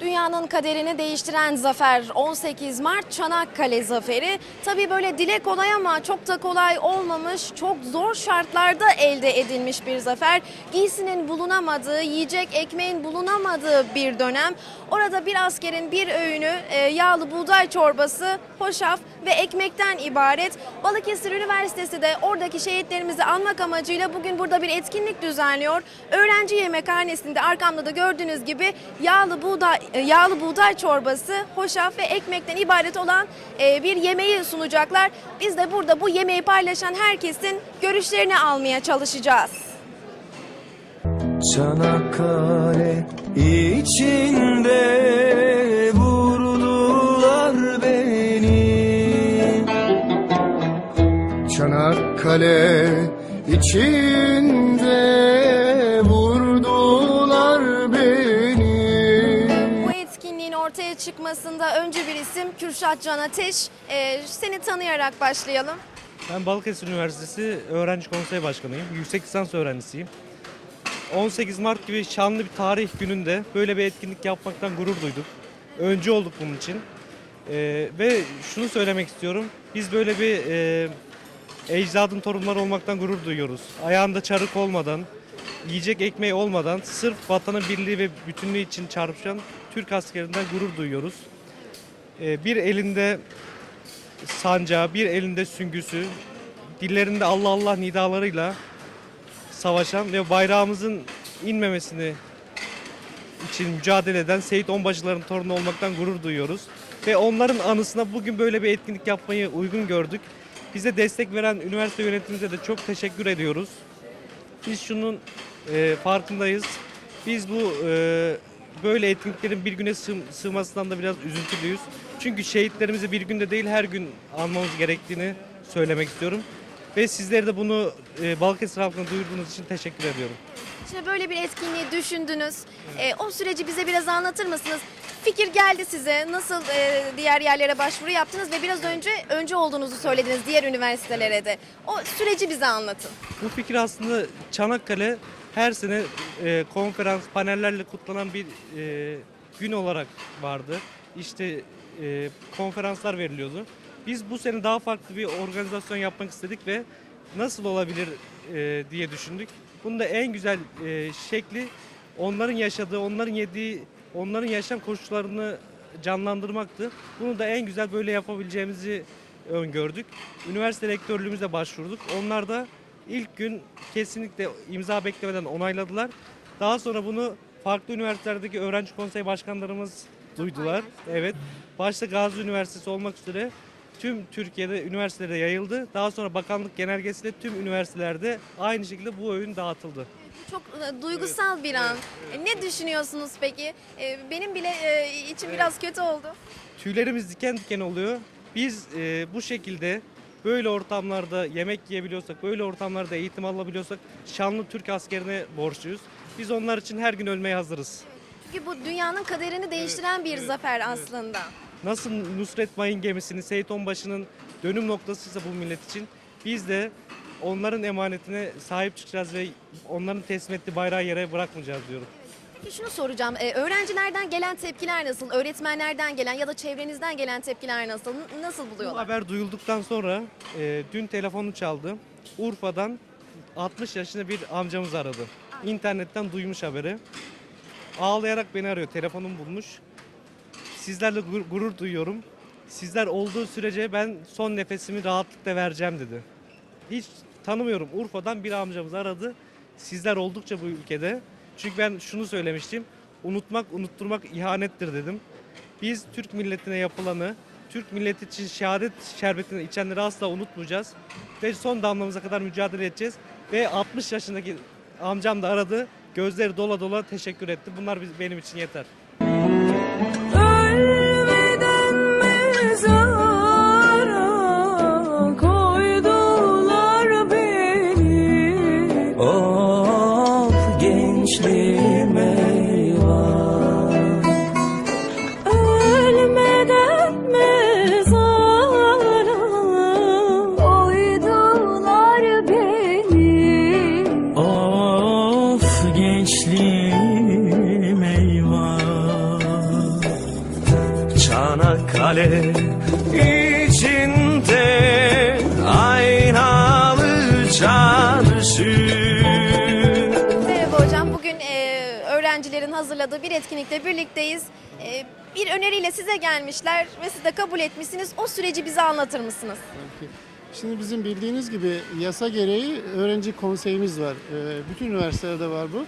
Dünyanın kaderini değiştiren zafer 18 Mart Çanakkale Zaferi. Tabii böyle dile kolay ama çok da kolay olmamış, çok zor şartlarda elde edilmiş bir zafer. Giysinin bulunamadığı, yiyecek ekmeğin bulunamadığı bir dönem. Orada bir askerin bir öğünü e, yağlı buğday çorbası, hoşaf ve ekmekten ibaret. Balıkesir Üniversitesi de oradaki şehitlerimizi anmak amacıyla bugün burada bir etkinlik düzenliyor. Öğrenci yemekhanesinde arkamda da gördüğünüz gibi yağlı buğday e, yağlı buğday çorbası, hoşaf ve ekmekten ibaret olan e, bir yemeği sunacaklar. Biz de burada bu yemeği paylaşan herkesin görüşlerini almaya çalışacağız. Çanakkale içinde vurdular Çanakkale içinde vurdular beni Bu etkinliğin ortaya çıkmasında önce bir isim Kürşat Can Ateş. E, seni tanıyarak başlayalım. Ben Balıkesir Üniversitesi Öğrenci Konseyi Başkanıyım. Yüksek lisans öğrencisiyim. 18 Mart gibi şanlı bir tarih gününde böyle bir etkinlik yapmaktan gurur duyduk. Öncü olduk bunun için. Ee, ve şunu söylemek istiyorum. Biz böyle bir e, ecdadın torunları olmaktan gurur duyuyoruz. Ayağında çarık olmadan, yiyecek ekmeği olmadan sırf vatanın birliği ve bütünlüğü için çarpışan Türk askerinden gurur duyuyoruz. Ee, bir elinde sancağı, bir elinde süngüsü, dillerinde Allah Allah nidalarıyla savaşan ve bayrağımızın inmemesini için mücadele eden Seyit Onbaşıların torunu olmaktan gurur duyuyoruz. Ve onların anısına bugün böyle bir etkinlik yapmayı uygun gördük. Bize destek veren üniversite yönetimimize de çok teşekkür ediyoruz. Biz şunun e, farkındayız. Biz bu e, böyle etkinliklerin bir güne sığ- sığmasından da biraz üzüntülüyüz. Çünkü şehitlerimizi bir günde değil her gün anmamız gerektiğini söylemek istiyorum. Ve sizlere de bunu e, Balıkesir halkına duyurduğunuz için teşekkür ediyorum. Şimdi böyle bir etkinliği düşündünüz. E, o süreci bize biraz anlatır mısınız? Fikir geldi size. Nasıl e, diğer yerlere başvuru yaptınız ve biraz önce önce olduğunuzu söylediniz diğer üniversitelere de. O süreci bize anlatın. Bu fikir aslında Çanakkale her sene e, konferans, panellerle kutlanan bir e, gün olarak vardı. İşte e, konferanslar veriliyordu. Biz bu sene daha farklı bir organizasyon yapmak istedik ve nasıl olabilir e, diye düşündük. Bunun da en güzel e, şekli onların yaşadığı, onların yediği, onların yaşam koşullarını canlandırmaktı. Bunu da en güzel böyle yapabileceğimizi öngördük. Üniversite rektörlüğümüze başvurduk. Onlar da ilk gün kesinlikle imza beklemeden onayladılar. Daha sonra bunu farklı üniversitelerdeki öğrenci konseyi başkanlarımız duydular. Evet. Başta Gazi Üniversitesi olmak üzere tüm Türkiye'de üniversitelere yayıldı. Daha sonra bakanlık genelgesiyle tüm üniversitelerde aynı şekilde bu oyun dağıtıldı. Çok e, duygusal bir an. E, ne düşünüyorsunuz peki? E, benim bile e, içim biraz kötü oldu. Tüylerimiz diken diken oluyor. Biz e, bu şekilde böyle ortamlarda yemek yiyebiliyorsak, böyle ortamlarda eğitim alabiliyorsak şanlı Türk askerine borçluyuz. Biz onlar için her gün ölmeye hazırız. Çünkü bu dünyanın kaderini değiştiren bir zafer aslında. Nasıl Nusret Mayın gemisini Seyit Onbaşı'nın dönüm noktasıysa bu millet için biz de onların emanetine sahip çıkacağız ve onların teslim ettiği bayrağı yere bırakmayacağız diyorum. Peki şunu soracağım. E, öğrencilerden gelen tepkiler nasıl? Öğretmenlerden gelen ya da çevrenizden gelen tepkiler nasıl? N- Nasıl Bu buluyorlar? haber duyulduktan sonra e, dün telefonu çaldı. Urfa'dan 60 yaşında bir amcamız aradı. İnternetten duymuş haberi. Ağlayarak beni arıyor. Telefonum bulmuş. Sizlerle gur- gurur duyuyorum. Sizler olduğu sürece ben son nefesimi rahatlıkla vereceğim dedi. Hiç tanımıyorum. Urfa'dan bir amcamız aradı. Sizler oldukça bu ülkede. Çünkü ben şunu söylemiştim. Unutmak, unutturmak ihanettir dedim. Biz Türk milletine yapılanı, Türk milleti için şehadet şerbetini içenleri asla unutmayacağız. Ve son damlamıza kadar mücadele edeceğiz. Ve 60 yaşındaki amcam da aradı. Gözleri dola dola teşekkür etti. Bunlar benim için yeter. Bir etkinlikle birlikteyiz. E, bir öneriyle size gelmişler ve siz de kabul etmişsiniz. O süreci bize anlatır mısınız? Şimdi bizim bildiğiniz gibi yasa gereği öğrenci konseyimiz var. Ee, Bütün üniversitelerde var bu.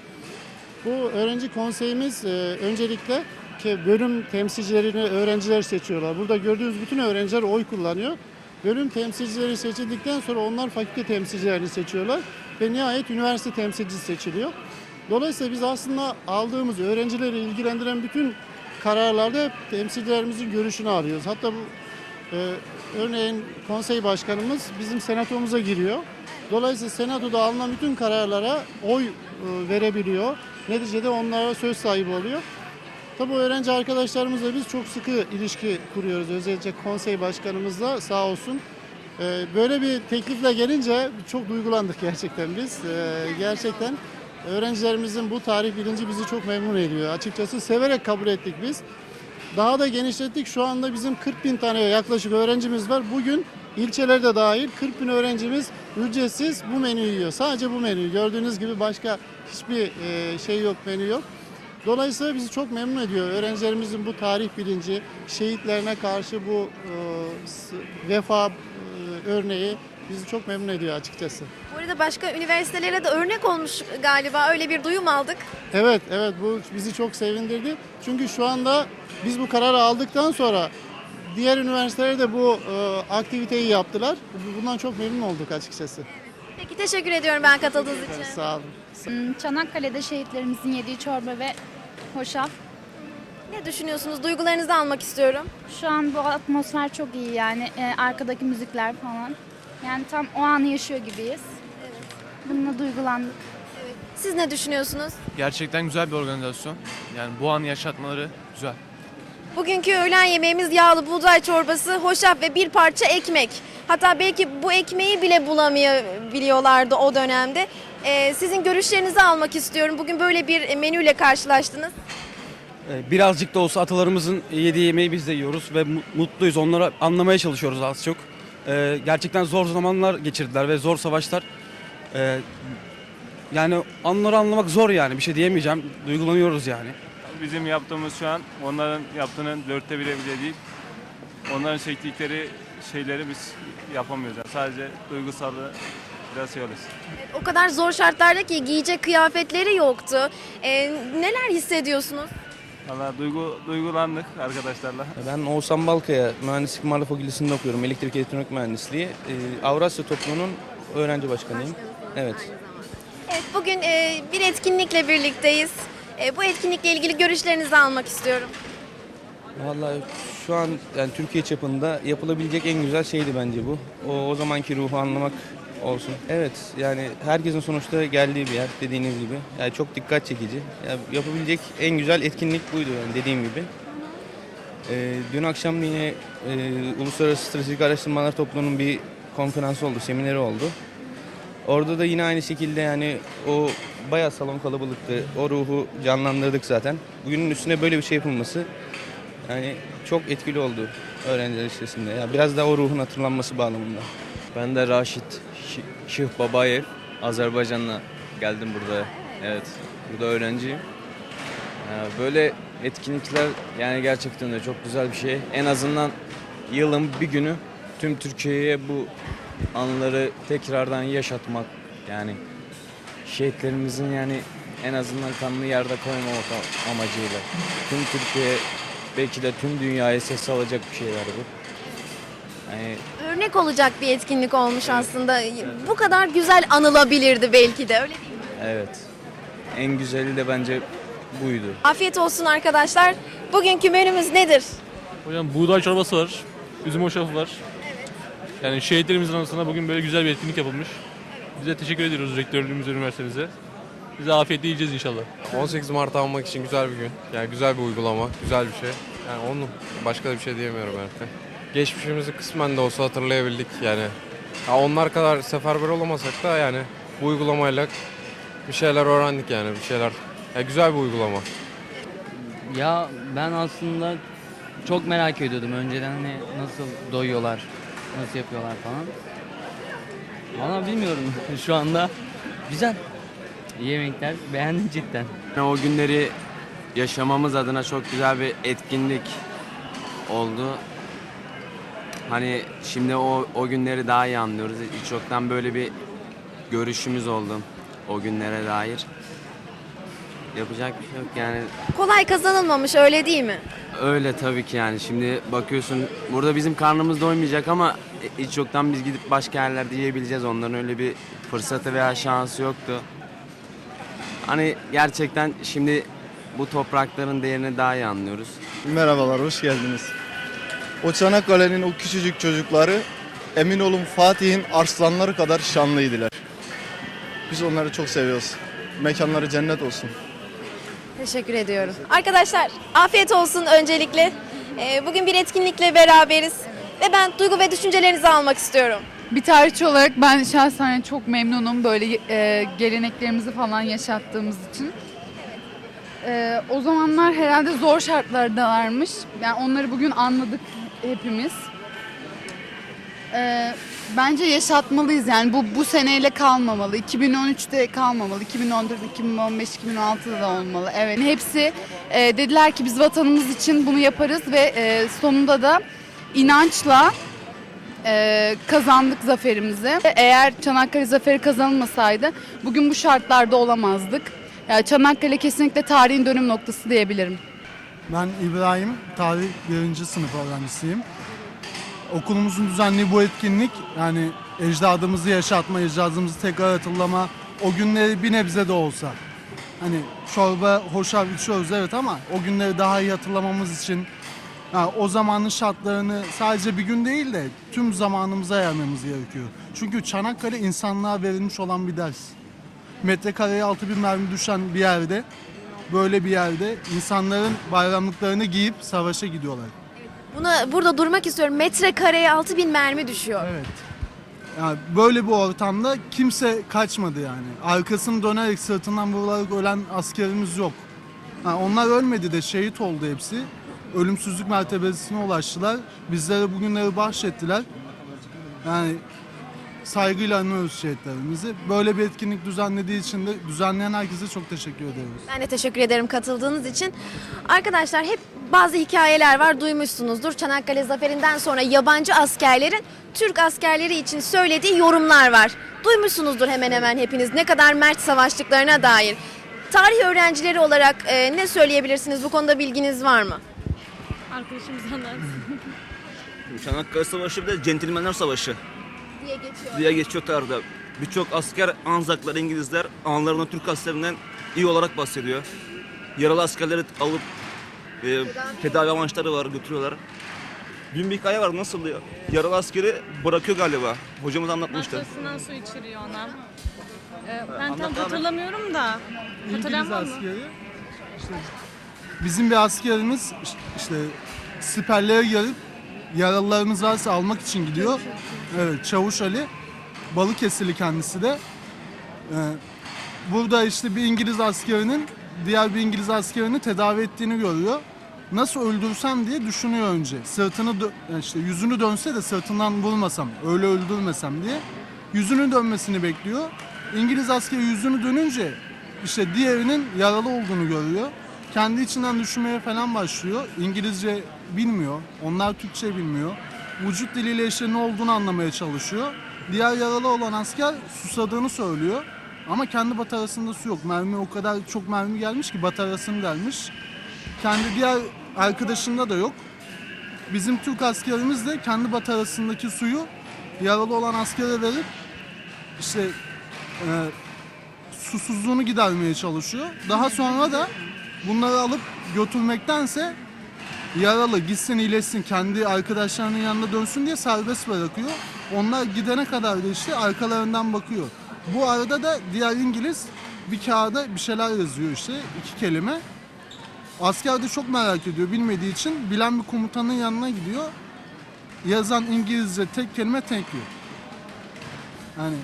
Bu öğrenci konseyimiz e, öncelikle ki bölüm temsilcilerini öğrenciler seçiyorlar. Burada gördüğünüz bütün öğrenciler oy kullanıyor. Bölüm temsilcileri seçildikten sonra onlar fakülte temsilcilerini seçiyorlar ve nihayet üniversite temsilcisi seçiliyor. Dolayısıyla biz aslında aldığımız öğrencileri ilgilendiren bütün kararlarda hep temsilcilerimizin görüşünü alıyoruz. Hatta bu Ee, örneğin konsey başkanımız bizim senatomuza giriyor. Dolayısıyla senatoda alınan bütün kararlara oy e, verebiliyor. Neticede onlara söz sahibi oluyor. Tabii öğrenci arkadaşlarımızla biz çok sıkı ilişki kuruyoruz. Özellikle konsey başkanımızla sağ olsun. Ee, Böyle bir teklifle gelince çok duygulandık gerçekten biz. Ee, Gerçekten öğrencilerimizin bu tarih bilinci bizi çok memnun ediyor. Açıkçası severek kabul ettik biz. Daha da genişlettik. Şu anda bizim 40 bin tane yaklaşık öğrencimiz var. Bugün ilçelerde dahil 40 bin öğrencimiz ücretsiz bu menüyü yiyor. Sadece bu menüyü. Gördüğünüz gibi başka hiçbir e, şey yok, menü yok. Dolayısıyla bizi çok memnun ediyor. Öğrencilerimizin bu tarih bilinci, şehitlerine karşı bu e, vefa e, örneği bizi çok memnun ediyor açıkçası. Bu arada başka üniversitelere de örnek olmuş galiba. Öyle bir duyum aldık. Evet, evet bu bizi çok sevindirdi. Çünkü şu anda biz bu kararı aldıktan sonra diğer üniversiteler de bu e, aktiviteyi yaptılar. Bundan çok memnun olduk açıkçası. Peki teşekkür ediyorum ben katıldığınız için. Sağ olun. Hmm, Çanakkale'de şehitlerimizin yediği çorba ve hoşaf. Ne düşünüyorsunuz? Duygularınızı almak istiyorum. Şu an bu atmosfer çok iyi yani Ee, arkadaki müzikler falan. Yani tam o anı yaşıyor gibiyiz. Bununla duygulandık. Siz ne düşünüyorsunuz? Gerçekten güzel bir organizasyon. Yani bu anı yaşatmaları güzel. Bugünkü öğlen yemeğimiz yağlı buğday çorbası, hoşaf ve bir parça ekmek. Hatta belki bu ekmeği bile bulamayabiliyorlardı o dönemde. Ee, sizin görüşlerinizi almak istiyorum. Bugün böyle bir menüyle karşılaştınız. Ee, Birazcık da olsa atalarımızın yediği yemeği biz de yiyoruz ve mu- mutluyuz. Onları anlamaya çalışıyoruz az çok. Ee, Gerçekten zor zamanlar geçirdiler ve zor savaşlar. Ee, Yani onları anlamak zor yani bir şey diyemeyeceğim. Duygulanıyoruz yani. Bizim yaptığımız şu an onların yaptığının dörtte bile bile değil. Onların çektikleri şeyleri biz yapamıyoruz. Yani sadece duygusalı biraz şey oluruz. O kadar zor şartlarda ki giyecek kıyafetleri yoktu. Ee, neler hissediyorsunuz? Valla duygu, duygulandık arkadaşlarla. Ben Oğuzhan Balkaya Mühendislik Marla Fakültesi'nde okuyorum. Elektrik Elektronik Mühendisliği. Ee, Avrasya Topluluğu'nun öğrenci başkanıyım. Evet. Evet, bugün e, bir etkinlikle birlikteyiz. E, bu etkinlikle ilgili görüşlerinizi almak istiyorum. Vallahi şu an yani Türkiye çapında yapılabilecek en güzel şeydi bence bu. O, o zamanki ruhu anlamak olsun. Evet yani herkesin sonuçta geldiği bir yer dediğiniz gibi. Yani çok dikkat çekici. Yani yapabilecek en güzel etkinlik buydu yani dediğim gibi. Ee, dün akşam yine e, Uluslararası Stratejik Araştırmalar Topluluğu'nun bir konferansı oldu, semineri oldu. Orada da yine aynı şekilde yani o bayağı salon kalabalıktı. O ruhu canlandırdık zaten. Bugünün üstüne böyle bir şey yapılması yani çok etkili oldu öğrenciler listesinde. Ya biraz daha o ruhun hatırlanması bağlamında. Ben de Raşit Şi- Şıh Babayev. Azerbaycan'la geldim burada. Evet, burada öğrenciyim. Ee, Böyle etkinlikler yani gerçekten de çok güzel bir şey. En azından yılın bir günü tüm Türkiye'ye bu anıları tekrardan yaşatmak yani şehitlerimizin yani en azından kanını yerde koymamak amacıyla tüm Türkiye belki de tüm dünyaya ses alacak bir şeyler bu. Yani Örnek olacak bir etkinlik olmuş aslında. Bu kadar güzel anılabilirdi belki de öyle değil mi? Evet. En güzeli de bence buydu. Afiyet olsun arkadaşlar. Bugünkü menümüz nedir? Hocam buğday çorbası var, üzüm hoşafı var. Yani şehitlerimizin anısına bugün böyle güzel bir etkinlik yapılmış. Bize teşekkür ediyoruz rektörlüğümüze, üniversitemize. Bize afiyetle yiyeceğiz inşallah. 18 Mart almak için güzel bir gün. Yani güzel bir uygulama, güzel bir şey. Yani onun başka da bir şey diyemiyorum artık. Geçmişimizi kısmen de olsa hatırlayabildik yani. Ya onlar kadar seferber olamasak da yani bu uygulamayla bir şeyler öğrendik yani bir şeyler. Ya güzel bir uygulama. Ya ben aslında çok merak ediyordum önceden hani nasıl doyuyorlar, nasıl yapıyorlar falan. Valla bilmiyorum şu anda güzel. Yemekler beğendim cidden. O günleri yaşamamız adına çok güzel bir etkinlik oldu. Hani şimdi o, o günleri daha iyi anlıyoruz. Hiç yoktan böyle bir görüşümüz oldu o günlere dair. Yapacak bir şey yok yani Kolay kazanılmamış öyle değil mi? Öyle tabii ki yani şimdi bakıyorsun burada bizim karnımız doymayacak ama hiç yoktan biz gidip başka yerlerde yiyebileceğiz. Onların öyle bir fırsatı veya şansı yoktu. Hani gerçekten şimdi bu toprakların değerini daha iyi anlıyoruz. Merhabalar, hoş geldiniz. O Çanakkale'nin o küçücük çocukları emin olun Fatih'in arslanları kadar şanlıydılar. Biz onları çok seviyoruz. Mekanları cennet olsun. Teşekkür ediyorum. Arkadaşlar afiyet olsun öncelikle. Ee, bugün bir etkinlikle beraberiz. Ve ben duygu ve düşüncelerinizi almak istiyorum. Bir tarihçi olarak ben şahsen çok memnunum böyle e, geleneklerimizi falan yaşattığımız için. E, o zamanlar herhalde zor şartlardalarmış. Yani onları bugün anladık hepimiz. E, bence yaşatmalıyız yani bu bu seneyle kalmamalı. 2013'te kalmamalı. 2014, 2015, 2016'da da olmalı. Evet hepsi e, dediler ki biz vatanımız için bunu yaparız ve e, sonunda da inançla e, kazandık zaferimizi. Eğer Çanakkale zaferi kazanılmasaydı bugün bu şartlarda olamazdık. Yani Çanakkale kesinlikle tarihin dönüm noktası diyebilirim. Ben İbrahim, tarih 1. sınıf öğrencisiyim. Okulumuzun düzenlediği bu etkinlik yani ecdadımızı yaşatma, ecdadımızı tekrar hatırlama, o günleri bir nebze de olsa. Hani çorba hoşaf içiyoruz evet ama o günleri daha iyi hatırlamamız için ha, o zamanın şartlarını sadece bir gün değil de tüm zamanımıza yaymamız gerekiyor. Çünkü Çanakkale insanlığa verilmiş olan bir ders. Metrekareye altı bir mermi düşen bir yerde böyle bir yerde insanların bayramlıklarını giyip savaşa gidiyorlar. Buna burada durmak istiyorum. Metrekareye 6000 mermi düşüyor. Evet. Yani böyle bir ortamda kimse kaçmadı yani. Arkasını dönerek sırtından vurularak ölen askerimiz yok. Ha, onlar ölmedi de şehit oldu hepsi. Ölümsüzlük mertebesine ulaştılar. Bizlere bugünleri bahşettiler. Yani saygıyla anıyoruz şehitlerimizi. Böyle bir etkinlik düzenlediği için de düzenleyen herkese çok teşekkür ediyoruz. Ben de teşekkür ederim katıldığınız için. Arkadaşlar hep bazı hikayeler var duymuşsunuzdur. Çanakkale Zaferi'nden sonra yabancı askerlerin Türk askerleri için söylediği yorumlar var. Duymuşsunuzdur hemen hemen hepiniz ne kadar mert savaştıklarına dair. Tarih öğrencileri olarak e, ne söyleyebilirsiniz? Bu konuda bilginiz var mı? Arkadaşımız Çanakkale Savaşı bir de centilmenler savaşı diye geçiyor. diye geçiyor tarihte. Birçok asker Anzaklar, İngilizler anlarından Türk askerinden iyi olarak bahsediyor. Yaralı askerleri alıp e, tedavi amaçları var götürüyorlar. Dün bir hikaye var nasıl diyor. Yaralı askeri bırakıyor galiba. Hocamız anlatmıştı. Arkasından su içiriyor ona. Ee, ben tam hatırlamıyorum da. İngiliz Hatırlayan var mı? askeri işte bizim bir askerimiz işte siperlere gelip yaralılarımız varsa almak için gidiyor. Evet Çavuş Ali Balıkesirli kendisi de. Ee, burada işte bir İngiliz askerinin diğer bir İngiliz askerini tedavi ettiğini görüyor. Nasıl öldürsem diye düşünüyor önce. Sırtını dö- işte yüzünü dönse de sırtından vurmasam, öyle öldürmesem diye. Yüzünü dönmesini bekliyor. İngiliz askeri yüzünü dönünce işte diğerinin yaralı olduğunu görüyor. Kendi içinden düşünmeye falan başlıyor. İngilizce bilmiyor. Onlar Türkçe bilmiyor. Vücut diliyle işte ne olduğunu anlamaya çalışıyor. Diğer yaralı olan asker susadığını söylüyor. Ama kendi batarasında su yok. Mermi o kadar çok mermi gelmiş ki batarasını delmiş. Kendi diğer arkadaşında da yok. Bizim Türk askerimiz de kendi batarasındaki suyu yaralı olan askere verip işte e, susuzluğunu gidermeye çalışıyor. Daha sonra da bunları alıp götürmektense yaralı gitsin iyileşsin kendi arkadaşlarının yanına dönsün diye serbest bırakıyor. Onlar gidene kadar da işte arkalarından bakıyor. Bu arada da diğer İngiliz bir kağıda bir şeyler yazıyor işte iki kelime. Asker de çok merak ediyor bilmediği için bilen bir komutanın yanına gidiyor. Yazan İngilizce tek kelime thank you. Yani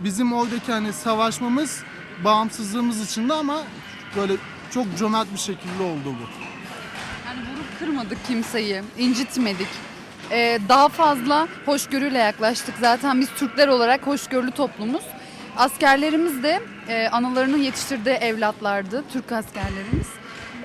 bizim oradaki hani savaşmamız bağımsızlığımız içinde ama böyle çok cömert bir şekilde oldu bu. Yani vurup kırmadık kimseyi, incitmedik. Ee, daha fazla hoşgörüyle yaklaştık. Zaten biz Türkler olarak hoşgörülü toplumuz. Askerlerimiz de e, analarının yetiştirdiği evlatlardı, Türk askerlerimiz.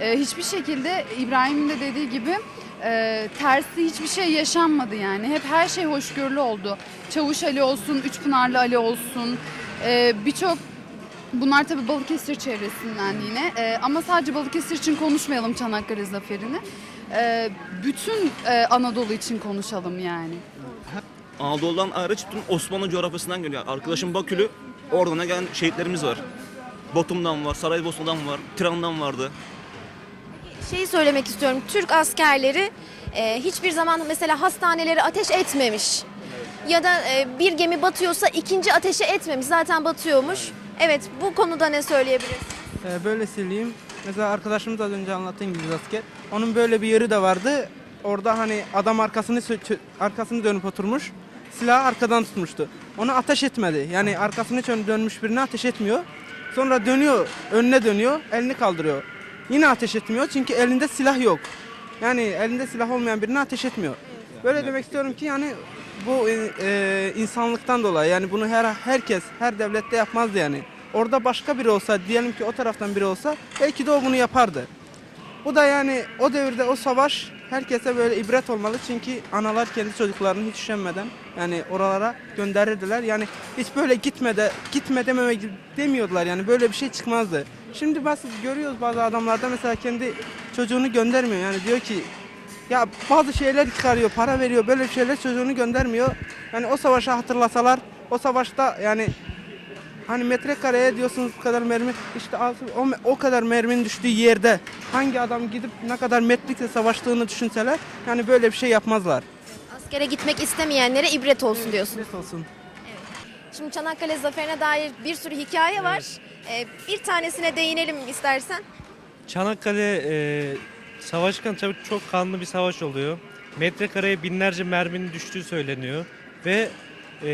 E, hiçbir şekilde İbrahim'in de dediği gibi e, tersi hiçbir şey yaşanmadı yani. Hep her şey hoşgörülü oldu. Çavuş Ali olsun, Üçpınarlı Ali olsun, e, birçok Bunlar tabii Balıkesir çevresinden yine. Ee, ama sadece Balıkesir için konuşmayalım Çanakkale Zaferi'ni. Ee, bütün e, Anadolu için konuşalım yani. Anadolu'dan hariç tüm Osmanlı coğrafyasından geliyor. Arkadaşım Bakülü, oradan gelen şehitlerimiz var. Batum'dan var, Saraybosna'dan var, Tiran'dan vardı. Şeyi söylemek istiyorum. Türk askerleri e, hiçbir zaman mesela hastaneleri ateş etmemiş. Ya da e, bir gemi batıyorsa ikinci ateşi etmemiş. Zaten batıyormuş. Evet bu konuda ne söyleyebiliriz? Ee, böyle söyleyeyim. Mesela arkadaşımız az önce anlattı İngiliz asker. Onun böyle bir yeri de vardı. Orada hani adam arkasını arkasını dönüp oturmuş. Silahı arkadan tutmuştu. Onu ateş etmedi. Yani arkasını dönmüş birine ateş etmiyor. Sonra dönüyor, önüne dönüyor, elini kaldırıyor. Yine ateş etmiyor çünkü elinde silah yok. Yani elinde silah olmayan birine ateş etmiyor. Böyle demek istiyorum ki yani bu e, e, insanlıktan dolayı yani bunu her herkes her devlette yapmazdı yani. Orada başka biri olsa diyelim ki o taraftan biri olsa belki de o bunu yapardı. Bu da yani o devirde o savaş herkese böyle ibret olmalı çünkü analar kendi çocuklarını hiç üşenmeden yani oralara gönderirdiler. Yani hiç böyle gitme de gitme dememe demiyordular yani böyle bir şey çıkmazdı. Şimdi bazı görüyoruz bazı adamlarda mesela kendi çocuğunu göndermiyor yani diyor ki ya bazı şeyler çıkarıyor, para veriyor, böyle şeyler çocuğunu göndermiyor. Yani o savaşı hatırlasalar, o savaşta yani hani metrekareye diyorsunuz bu kadar mermi, işte o, o kadar merminin düştüğü yerde hangi adam gidip ne kadar metlikle savaştığını düşünseler, yani böyle bir şey yapmazlar. Askere gitmek istemeyenlere ibret olsun diyorsun. Evet olsun. Şimdi Çanakkale Zaferi'ne dair bir sürü hikaye var. E, bir tanesine değinelim istersen. Çanakkale e, savaşkan tabii çok kanlı bir savaş oluyor. Metrekareye binlerce merminin düştüğü söyleniyor. Ve e,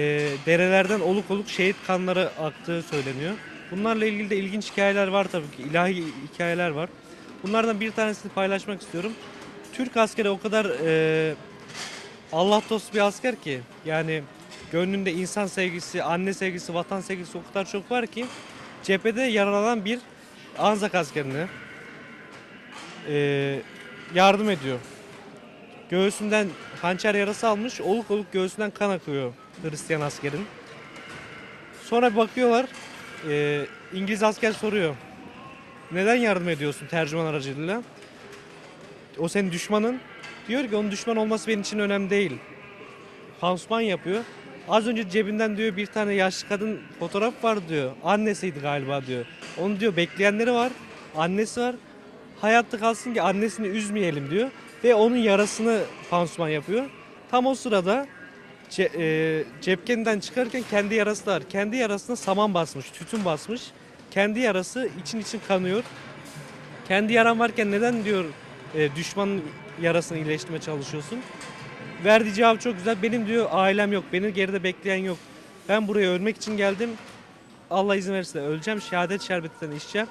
derelerden oluk oluk şehit kanları aktığı söyleniyor. Bunlarla ilgili de ilginç hikayeler var tabii ki. ilahi hikayeler var. Bunlardan bir tanesini paylaşmak istiyorum. Türk askeri o kadar e, Allah dostu bir asker ki yani gönlünde insan sevgisi, anne sevgisi, vatan sevgisi o kadar çok var ki cephede yaralanan bir Anzak askerine e, yardım ediyor. Göğsünden hançer yarası almış, oluk oluk göğsünden kan akıyor Hristiyan askerin. Sonra bakıyorlar, e, İngiliz asker soruyor. Neden yardım ediyorsun tercüman aracılığıyla? O senin düşmanın. Diyor ki onun düşman olması benim için önemli değil. Pansuman yapıyor. Az önce cebinden diyor bir tane yaşlı kadın fotoğraf var diyor. Annesiydi galiba diyor. Onu diyor bekleyenleri var. Annesi var. Hayatta kalsın ki annesini üzmeyelim diyor. Ve onun yarasını pansuman yapıyor. Tam o sırada ce, e, cepkeninden çıkarken kendi yarası da var. Kendi yarasına saman basmış, tütün basmış. Kendi yarası için için kanıyor. Kendi yaran varken neden diyor e, düşmanın yarasını iyileştirmeye çalışıyorsun? Verdiği cevap çok güzel. Benim diyor ailem yok, beni geride bekleyen yok. Ben buraya ölmek için geldim. Allah izin verirse öleceğim. Şehadet şerbetinden içeceğim.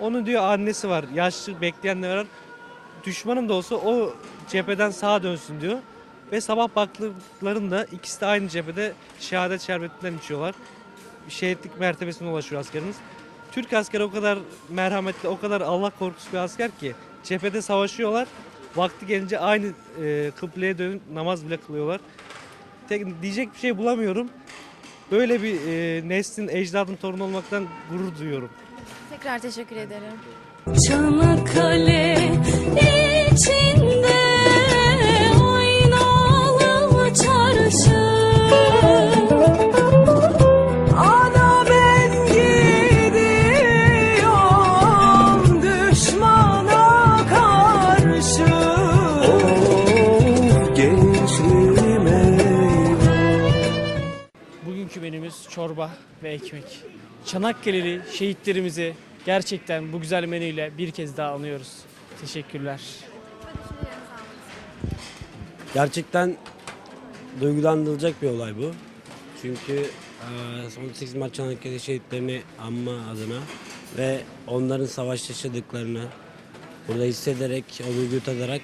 Onun diyor annesi var, yaşlı bekleyenler var. Düşmanım da olsa o cepheden sağa dönsün diyor. Ve sabah baktıklarında ikisi de aynı cephede şehadet şerbetinden içiyorlar. Şehitlik mertebesine ulaşıyor askerimiz. Türk askeri o kadar merhametli, o kadar Allah korkusu bir asker ki cephede savaşıyorlar. Vakti gelince aynı e, kıbleye dönüp namaz bile kılıyorlar. Tek, diyecek bir şey bulamıyorum. Böyle bir e, neslin, ecdadın torunu olmaktan gurur duyuyorum. Tekrar teşekkür ederim. Çanakkale içinde aynalı çarşı Ana ben gidiyorum düşmana karşı Bugünkü menümüz çorba ve ekmek. Çanakkale'li şehitlerimizi gerçekten bu güzel menüyle bir kez daha anıyoruz. Teşekkürler. Gerçekten duygulandırılacak bir olay bu. Çünkü eee, 18 Mart Çanakkale şehitlerini anma adına ve onların savaş yaşadıklarını burada hissederek, o duyguyu tadarak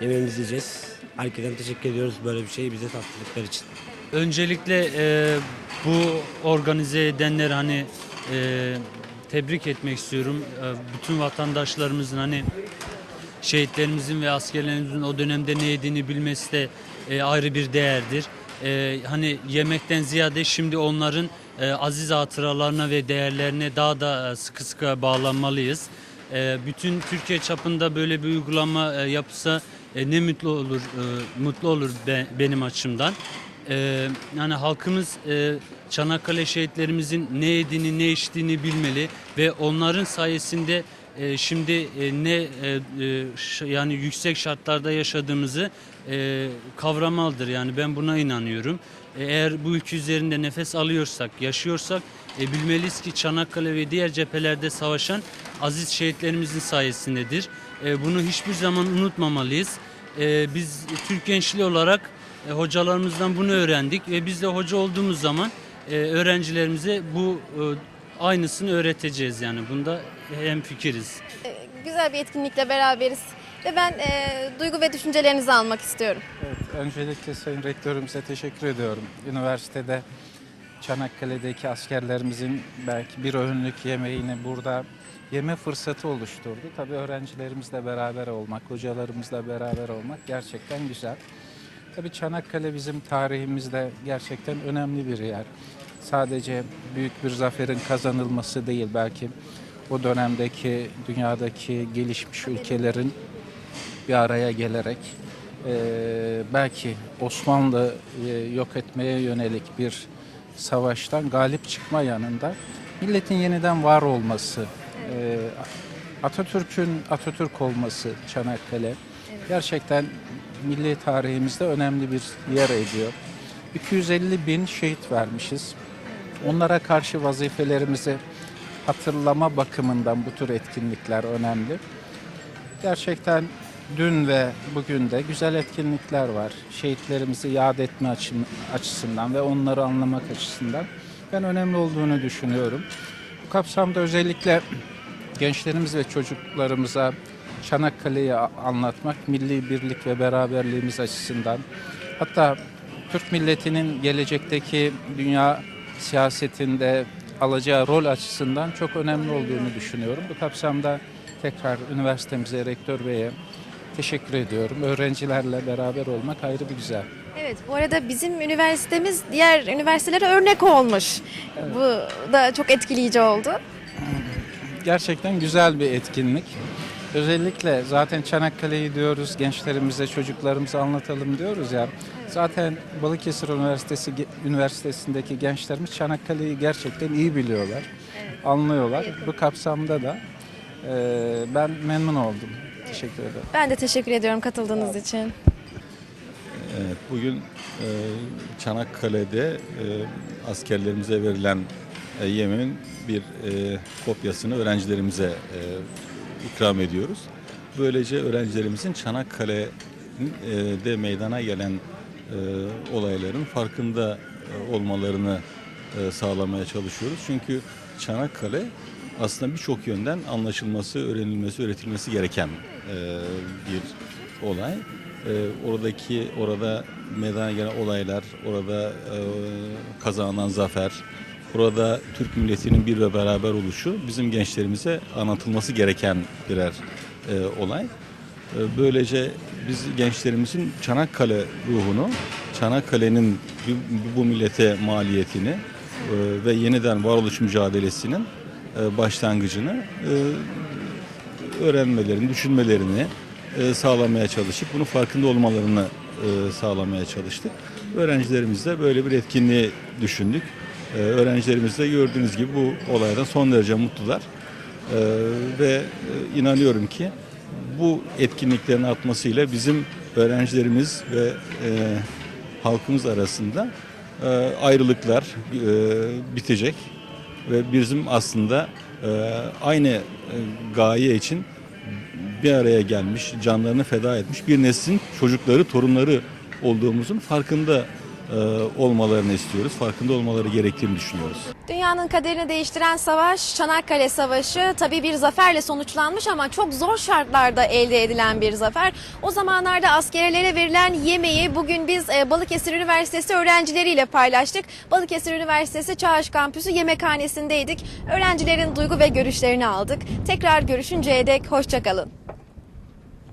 Yemeğimizi yiyeceğiz. Herkesten teşekkür ediyoruz böyle bir şeyi bize tattırdıkları için. Öncelikle e, bu organize edenler hani e, tebrik etmek istiyorum. E, bütün vatandaşlarımızın hani şehitlerimizin ve askerlerimizin o dönemde ne yediğini bilmesi de e, ayrı bir değerdir. E, hani yemekten ziyade şimdi onların e, aziz hatıralarına ve değerlerine daha da e, sıkı sıkı bağlanmalıyız. E, bütün Türkiye çapında böyle bir uygulama e, yapılsa e, ne mutlu olur e, mutlu olur be- benim açımdan. E, yani halkımız e, Çanakkale şehitlerimizin ne yediğini ne içtiğini bilmeli ve onların sayesinde e, şimdi e, ne e, e, yani yüksek şartlarda yaşadığımızı e, kavramalıdır. Yani ben buna inanıyorum. E, eğer bu ülke üzerinde nefes alıyorsak, yaşıyorsak e, bilmeliyiz ki Çanakkale ve diğer cephelerde savaşan aziz şehitlerimizin sayesindedir. E, bunu hiçbir zaman unutmamalıyız. E, biz Türk gençliği olarak e, hocalarımızdan bunu öğrendik ve biz de hoca olduğumuz zaman e, öğrencilerimize bu e, aynısını öğreteceğiz yani. Bunda hem fikiriz. Ee, Güzel bir etkinlikle beraberiz. Ve ben e, duygu ve düşüncelerinizi almak istiyorum. Evet, öncelikle Sayın Rektörümüze teşekkür ediyorum. Üniversitede Çanakkale'deki askerlerimizin belki bir öğünlük yemeğini burada yeme fırsatı oluşturdu. Tabii öğrencilerimizle beraber olmak, hocalarımızla beraber olmak gerçekten güzel. Tabii Çanakkale bizim tarihimizde gerçekten önemli bir yer. Sadece büyük bir zaferin kazanılması değil belki o dönemdeki dünyadaki gelişmiş ülkelerin bir araya gelerek e, belki Osmanlı e, yok etmeye yönelik bir savaştan galip çıkma yanında milletin yeniden var olması, e, Atatürk'ün Atatürk olması Çanakkale gerçekten milli tarihimizde önemli bir yer ediyor. 250 bin şehit vermişiz. Onlara karşı vazifelerimizi hatırlama bakımından bu tür etkinlikler önemli. Gerçekten dün ve bugün de güzel etkinlikler var. Şehitlerimizi yad etme açı- açısından ve onları anlamak açısından ben önemli olduğunu düşünüyorum. Bu kapsamda özellikle gençlerimiz ve çocuklarımıza Çanakkale'yi anlatmak milli birlik ve beraberliğimiz açısından hatta Türk milletinin gelecekteki dünya siyasetinde alacağı rol açısından çok önemli olduğunu düşünüyorum. Bu kapsamda tekrar üniversitemize, rektör beye teşekkür ediyorum. Öğrencilerle beraber olmak ayrı bir güzel. Evet bu arada bizim üniversitemiz diğer üniversitelere örnek olmuş. Bu da çok etkileyici oldu. Gerçekten güzel bir etkinlik. Özellikle zaten Çanakkale'yi diyoruz, gençlerimize, çocuklarımıza anlatalım diyoruz ya. Zaten Balıkesir Üniversitesi Üniversitesi'ndeki gençlerimiz Çanakkale'yi gerçekten iyi biliyorlar, anlıyorlar. Bu kapsamda da e, ben memnun oldum. Teşekkür ederim. Ben de teşekkür ediyorum katıldığınız için. Evet, bugün e, Çanakkale'de e, askerlerimize verilen e, yemeğin bir e, kopyasını öğrencilerimize e, ikram ediyoruz. Böylece öğrencilerimizin Çanakkale'de meydana gelen e, olayların farkında e, olmalarını e, sağlamaya çalışıyoruz. Çünkü Çanakkale aslında birçok yönden anlaşılması, öğrenilmesi, öğretilmesi gereken e, bir olay. E, oradaki orada meydana gelen olaylar, orada e, kazanan zafer, orada Türk milletinin bir ve beraber oluşu bizim gençlerimize anlatılması gereken birer e, olay. E, Böylece biz gençlerimizin Çanakkale ruhunu, Çanakkale'nin bu- millete maliyetini e, ve yeniden varoluş mücadelesinin e, başlangıcını öğrenmelerini, düşünmelerini sağlamaya çalıştık. Bunun farkında olmalarını sağlamaya çalıştık. Öğrencilerimizle böyle bir etkinliği düşündük. E, Öğrencilerimiz de gördüğünüz gibi bu olaydan son derece mutlular. E, Ve e, inanıyorum ki bu etkinliklerin artmasıyla bizim öğrencilerimiz ve e, halkımız arasında e, ayrılıklar e, bitecek ve bizim aslında e, aynı e, gaye için bir araya gelmiş, canlarını feda etmiş bir neslin çocukları, torunları olduğumuzun farkında olmalarını istiyoruz. Farkında olmaları gerektiğini düşünüyoruz. Dünyanın kaderini değiştiren savaş Çanakkale Savaşı tabii bir zaferle sonuçlanmış ama çok zor şartlarda elde edilen bir zafer. O zamanlarda askerlere verilen yemeği bugün biz e, Balıkesir Üniversitesi öğrencileriyle paylaştık. Balıkesir Üniversitesi Çağış Kampüsü yemekhanesindeydik. Öğrencilerin duygu ve görüşlerini aldık. Tekrar görüşünceye dek hoşçakalın.